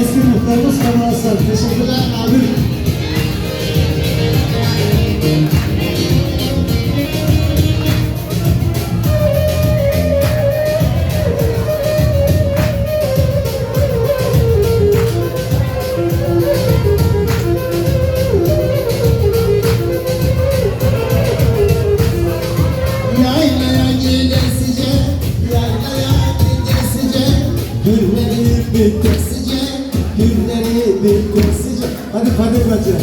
Eski muhtarımız Kemal Hasan. Teşekkürler abi. Yaylaya bitesice, gülleri bitesice Hadi Kadir Bacı.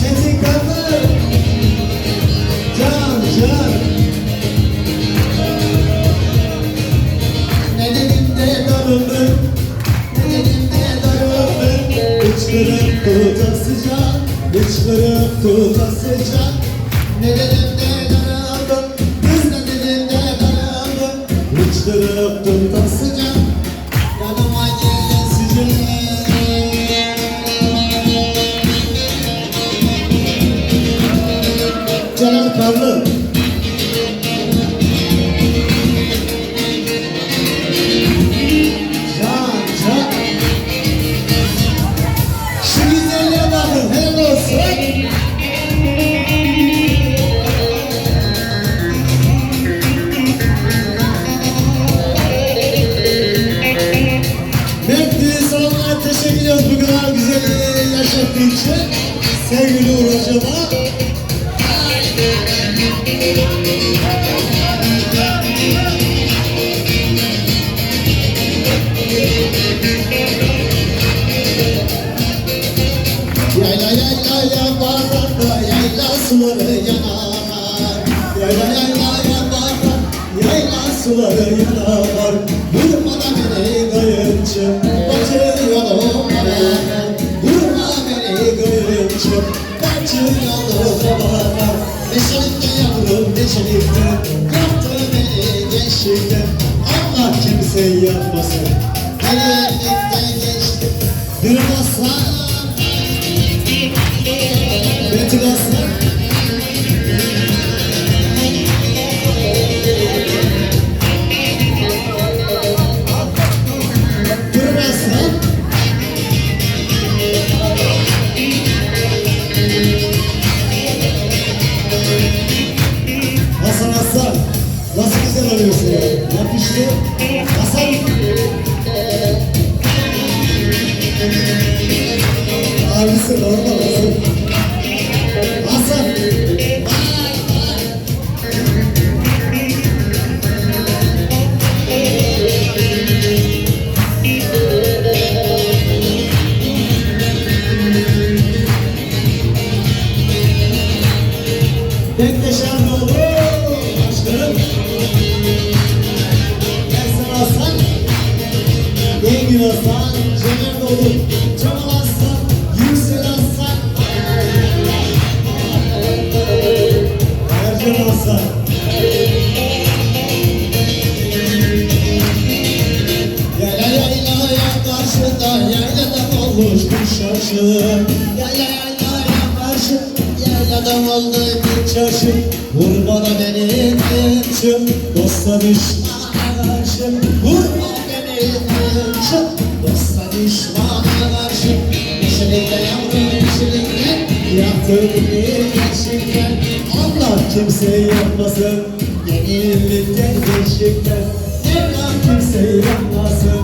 Çetin Kanlı Can, can. Ne dedim de darıldım Ne dedim de darıldım Hıçkırık tuta sıcak Hıçkırık tuta sıcak. Ne dedim de Hıçkırık tuta sıcak Sevgili Uğur. Kimse yapmasın Yapıştı. Hasan. Abisi normal Engin Hasan. Cemal dolu. Cemal Hasan. Yüksel Hasan. Ercan Hasan. Yayla yayla ya karşıda yaylada olmuş bir şaşı Yayla yayla ya karşı yaylada oldu bir çarşı Vur bana benim kınçım dosta düşmana karşı Vur benim kınçım Bir gençlikten Allah kimse yapmasın Yenilikte gençlikten Mevlam kimse yapmasın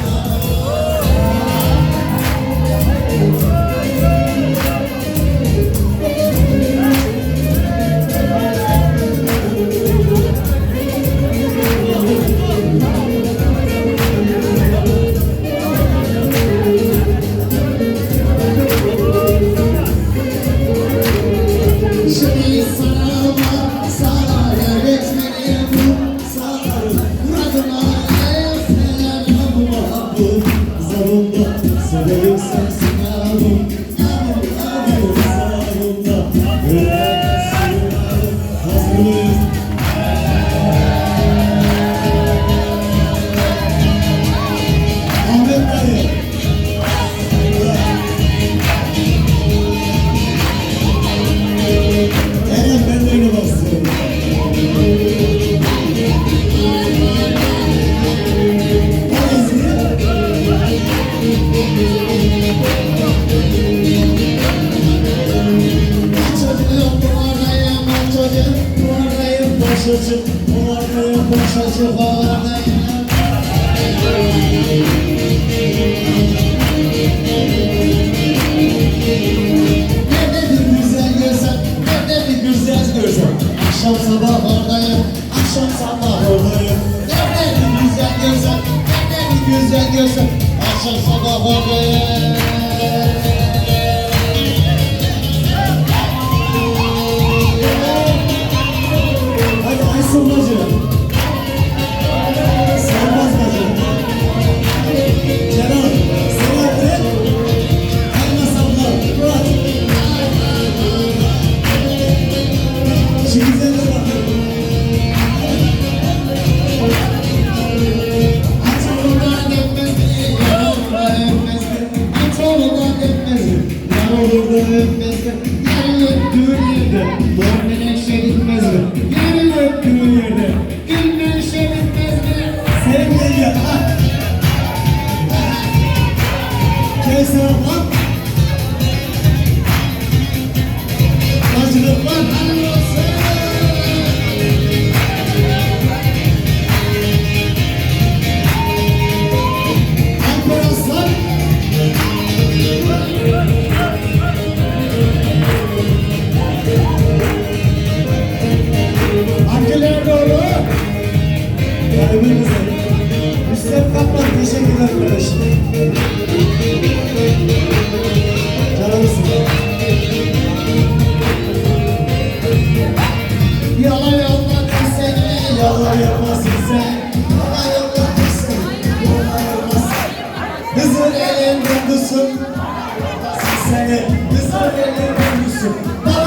me. Çocuk, o arkaya koş çocuk, o arkaya. Nerede bir güzel bir güzel görsem Akşam sabah oradayım, akşam sabah oradayım Nerede bir güzel görsem, nerede bir güzel görsem Akşam sabah oradayım Atılından öpmezdi, yanımda öpmezdi. Yarın öptüğün yerde, mor Hallelujah.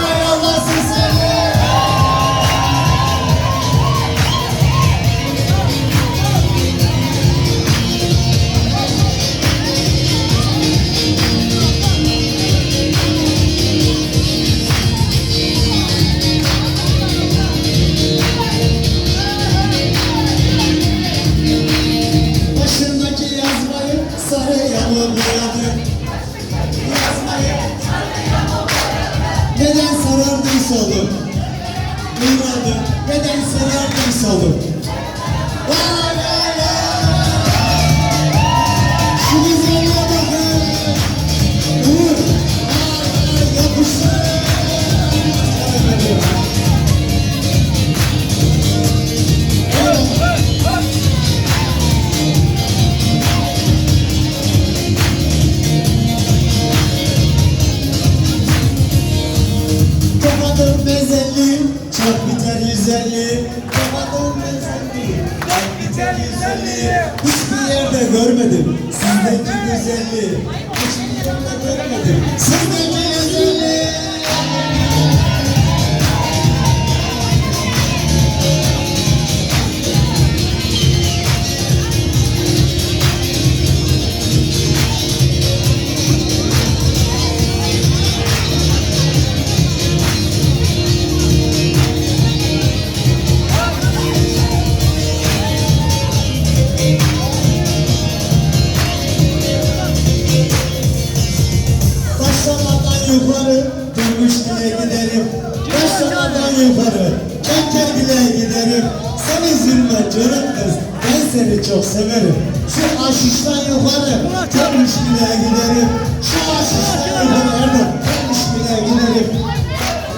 Yukarı durmuş bile giderim. Başlamadan yukarı? Çeker bile giderim. Sen üzülme canım kız. Ben seni çok severim. Şu aşıştan yukarı Durmuş bile giderim. Şu aşıştan yukarı Durmuş bile giderim.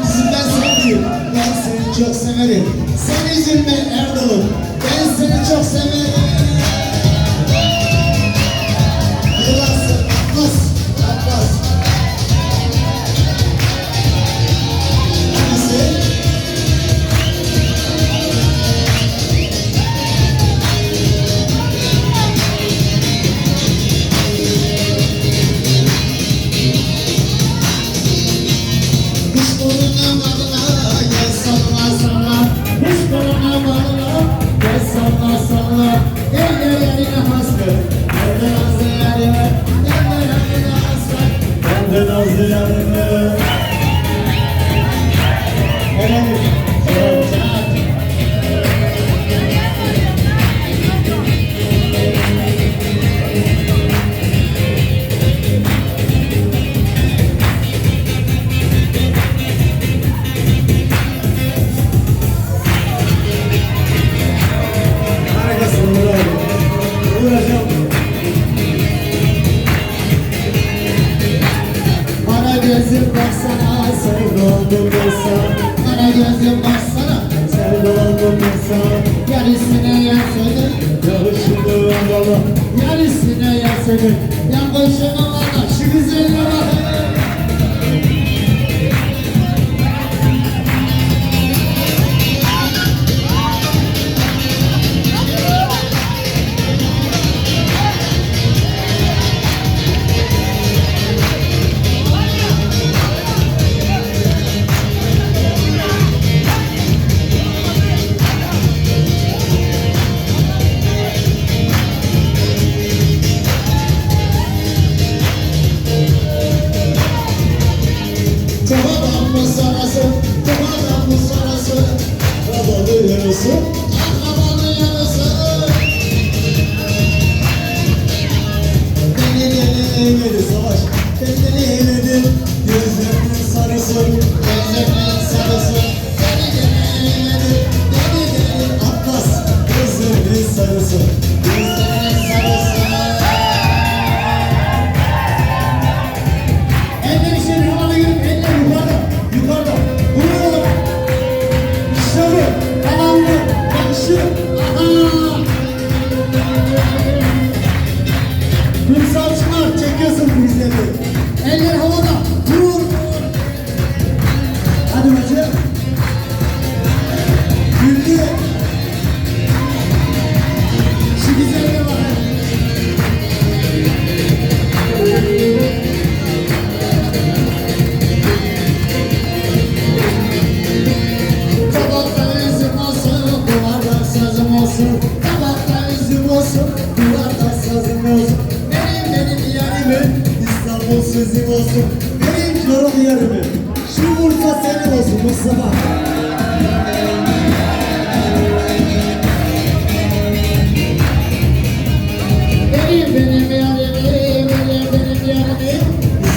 Yüzünden sevdiğim Ben seni çok severim. Sen üzülme Erdoğan Ben seni çok severim. Yılansın Bas Is it?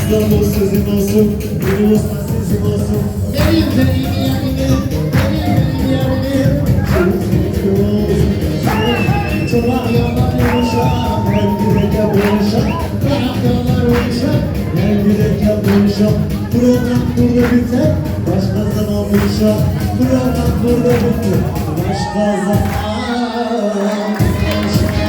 İstanbul sizin olsun, Yunanistan sizin olsun. Benim benim yerimin, benim benim yerimin. Çorak yalan yumuşak, ben güdeke buluşak. Çorak ben güdeke buluşak. Buradan burada biter, başka zaman buluşak. Buradan burada biter, başka zaman buluşak.